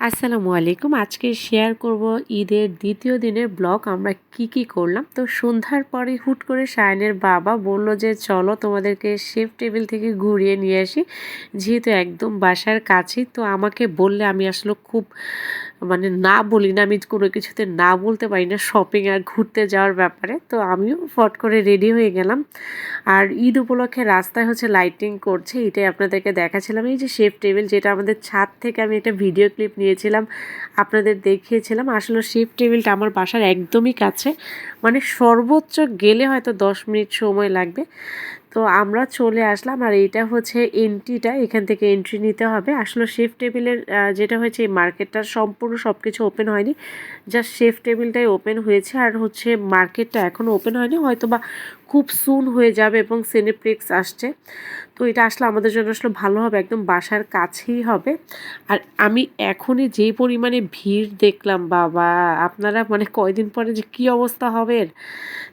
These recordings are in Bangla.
আসসালামু আলাইকুম। আজকে শেয়ার করব ঈদের দ্বিতীয় দিনের ব্লগ আমরা কি কি করলাম? তো সন্ধ্যার পরে হুট করে সায়নের বাবা বলল যে, চলো তোমাদেরকে শেফ টেবিল থেকে ঘুরিয়ে নিয়ে আসি। যেহেতু একদম বাসার কাছেই, তো আমাকে বললে আমি আসলে খুব মানে না বলি না, আমি কোনো কিছুতে না বলতে পারি না শপিং আর ঘুরতে যাওয়ার ব্যাপারে। তো আমিও ফট করে রেডি হয়ে গেলাম। আর ঈদ উপলক্ষে রাস্তায় হচ্ছে লাইটিং করছে। এটাই আপনাদেরকে দেখাছিলাম। এই যে শেফ টেবিল যেটা আমাদের ছাদ থেকে আমি একটা ভিডিও ক্লিপ নিয়েছিলাম আপনাদের দেখিয়েছিলাম। আসলে শেফ টেবিলটা আমার বাসার একদমই কাছে। মানে সর্বোচ্চ গেলে হয়তো দশ মিনিট সময় লাগবে। তো আমরা চলে আসলাম আর এইটা হচ্ছে এন্ট্রিটা এখান থেকে এন্ট্রি নিতে হবে। আসলে শেফ টেবিলের যেটা হয়েছে, এই মার্কেটটার সম্পূর্ণ সব কিছু ওপেন হয়নি। জাস্ট শেফ টেবিলটাই ওপেন হয়েছে। আর হচ্ছে মার্কেটটা এখনও ওপেন হয়নি। হয়তো বা খুব সুন হয়ে যাবে এবং সিনেপ্লেক্স আসছে। তো এটা আসলে আমাদের জন্য আসলে ভালো হবে, একদম বাসার কাছেই হবে। আর আমি এখনই যেই পরিমাণে ভিড় দেখলাম, বাবা, আপনারা মানে কয়দিন পরে যে কী অবস্থা হবে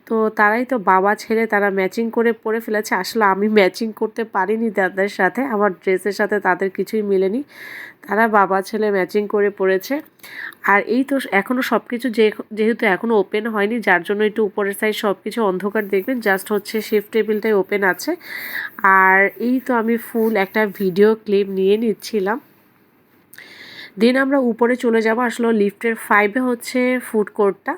তো তারাই তো বাবা ছেড়ে তারা ম্যাচিং করে পরে ফেলেছে। আসলে আমি ম্যাচিং করতে পারিনি তাদের সাথে, আমার ড্রেসের সাথে তাদের কিছুই মিলেনি। তারা বাবা ছেলে ম্যাচিং করে পড়েছে। আর এই তো এখনও সব কিছু যেহেতু এখনও ওপেন হয়নি, যার জন্য একটু উপরের সাইড সব কিছু অন্ধকার দেখবেন। জাস্ট হচ্ছে শিফট টেবিলটাই ওপেন আছে। আর এই তো আমি ফুল একটা ভিডিও ক্লিপ নিয়ে নিচ্ছিলাম। দেন আমরা উপরে চলে যাব, আসলে লিফটের ফাইভে হচ্ছে ফুড কোর্টটা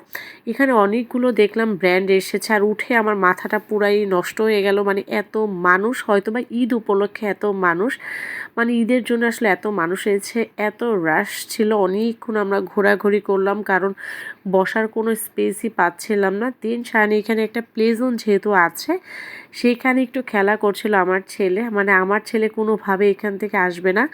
এখানে অনেকগুলো দেখলাম ব্র্যান্ড এসেছে আর উঠে আমার মাথাটা পুরাই নষ্ট হয়ে গেল। মানে এত মানুষ হয়তো বা ঈদ উপলক্ষে এত মানুষ। মানে ঈদের জন্য আসলে এত মানুষ এসেছে, এত রাশ ছিল। অনেকক্ষণ আমরা ঘোরাঘুরি করলাম, কারণ বসার কোনো স্পেসই পাচ্ছিলাম না। তিন সায়নে, এখানে একটা প্লে জোন যেহেতু আছে সেইখানে একটু খেলা করছিল আমার ছেলে। মানে আমার ছেলে কোনোভাবে এখান থেকে আসবে না।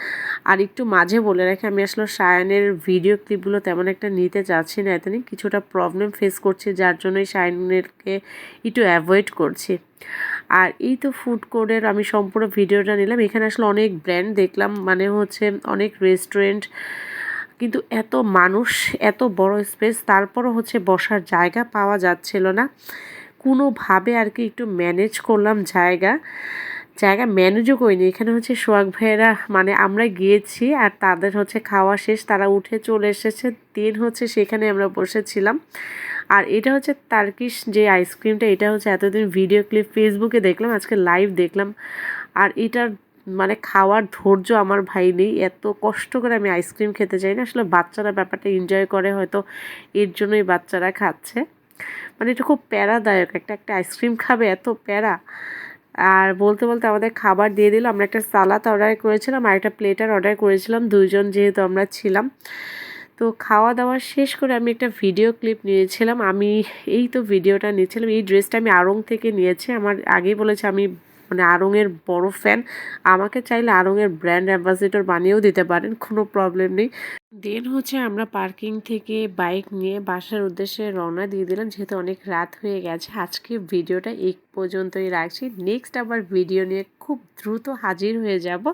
আর একটু মাঝে বলে রাখি, আমি আসলে সায়নের ভিডিও ক্লিপগুলো তেমন একটা নিতে চাচ্ছি না। এতনি কিছুটা প্রবলেম ফেস করছি, যার জন্যই সায়নেরকে একটু অ্যাভয়েড করছি। আর এই তো ফুড কোর্টের আমি সম্পূর্ণ ভিডিওটা নিলাম। এখানে আসলে অনেক ব্র্যান্ড দেখলাম মানে হচ্ছে অনেক রেস্টুরেন্ট কিন্তু এত মানুষ, এত বড় স্পেস তারপরও হচ্ছে বসার জায়গা পাওয়া যাচ্ছিল না। কোনোভাবে আর কি একটু ম্যানেজ করলাম জায়গা। জায়গা ম্যানেজও করিনি। এখানে হচ্ছে সোয়াগ ভাইয়েরা মানে আমরা গিয়েছি আর তাদের হচ্ছে খাওয়া শেষ, তারা উঠে চলে এসেছে। দিন হচ্ছে সেখানে আমরা বসেছিলাম। আর এটা হচ্ছে তার্কিশ যে আইসক্রিমটা এটা হচ্ছে এতদিন ভিডিও ক্লিপ ফেসবুকে দেখলাম, আজকে লাইভ দেখলাম। আর এটার মানে খাওয়ার ধৈর্য আমার ভাই নেই। এত কষ্ট করে আমি আইসক্রিম খেতে চাই না। আসলে বাচ্চারা ব্যাপারটা এনজয় করে, হয়তো এর জন্যই বাচ্চারা খাচ্ছে। মানে এটা খুব প্যারাদায়ক। একটা একটা আইসক্রিম খাবে, এত প্যারা। আর বলতে বলতে আমাদের খাবার দিয়ে দিল। আমরা একটা সালাদ অর্ডার করেছিলাম আর একটা প্লেটার অর্ডার করেছিলাম। দুজন যেহেতু আমরা ছিলাম। তো খাওয়া দাওয়া শেষ করে আমি একটা ভিডিও ক্লিপ নিয়েছিলাম। আমি এই তো ভিডিওটা নিয়েছিলাম এই ড্রেসটা আমি আরং থেকে নিয়েছি। আমার আগেই বলেছে আমি মানে আড়ংয়ের বড় ফ্যান আমাকে চাইলে আড়ংয়ের ব্র্যান্ড অ্যাম্বাসেডর বানিয়েও দিতে পারেন, কোনো প্রবলেম নেই। দেন হচ্ছে আমরা পার্কিং থেকে বাইক নিয়ে বাসার উদ্দেশ্যে রওনা দিয়ে দিলাম, যেহেতু অনেক রাত হয়ে গেছে আজকে ভিডিওটা এই পর্যন্তই রাখছি। নেক্সট আবার ভিডিও নিয়ে খুব দ্রুত হাজির হয়ে যাব।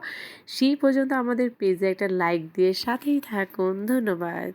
সেই পর্যন্ত আমাদের পেজে একটা লাইক দিয়ে সাথেই থাকুন। ধন্যবাদ।